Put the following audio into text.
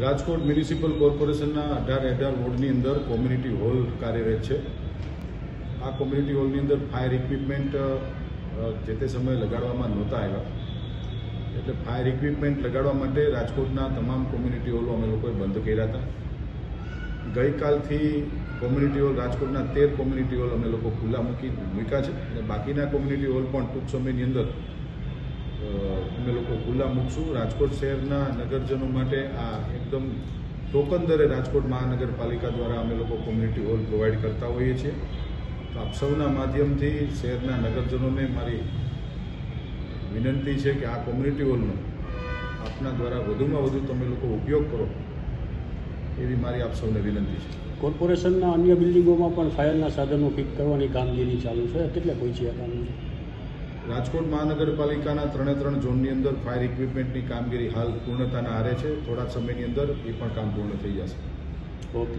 Rajkot municipal કોર્પોરેશનના અઢાર અઢાર વોર્ડની અંદર કોમ્યુનિટી હોલ કાર્યરત છે. આ કોમ્યુનિટી હોલની અંદર ફાયર ઇક્વિપમેન્ટ જે તે સમયે લગાડવામાં નહોતા આવ્યા. એટલે ફાયર ઇક્વિપમેન્ટ લગાડવા માટે રાજકોટના તમામ કોમ્યુનિટી હોલો અમે લોકોએ બંધ કર્યા હતા. ગઈકાલથી કોમ્યુનિટી હોલ, રાજકોટના તેર કોમ્યુનિટી હોલ અમે લોકો ખુલ્લા મૂકી મૂક્યા છે. અને બાકીના કોમ્યુનિટી હોલ પણ ટૂંક સમયની અંદર ખુલ્લા મૂકશું. રાજકોટ શહેરના નગરજનો માટે આ એકદમ ટોકન દરે રાજકોટ મહાનગરપાલિકા દ્વારા અમે લોકો કોમ્યુનિટી હોલ પ્રોવાઈડ કરતા હોઈએ છીએ. તો આપ સૌના માધ્યમથી શહેરના નગરજનોને મારી વિનંતી છે કે આ કોમ્યુનિટી હોલનો આપના દ્વારા વધુમાં વધુ તમે લોકો ઉપયોગ કરો, એવી મારી આપ સૌને વિનંતી છે. કોર્પોરેશનના અન્ય બિલ્ડિંગોમાં પણ ફાયરના સાધનો ફિટ કરવાની કામગીરી ચાલુ છે. કેટલે પહોંચી આ કામગીરી રાજકોટ મહાનગરપાલિકાના ત્રણે ત્રણ ઝોનની અંદર ફાયર ઇક્વિપમેન્ટની કામગીરી હાલ પૂર્ણતાના આરે છે. થોડા સમયની અંદર એ પણ કામ પૂર્ણ થઈ જશે. ઓકે.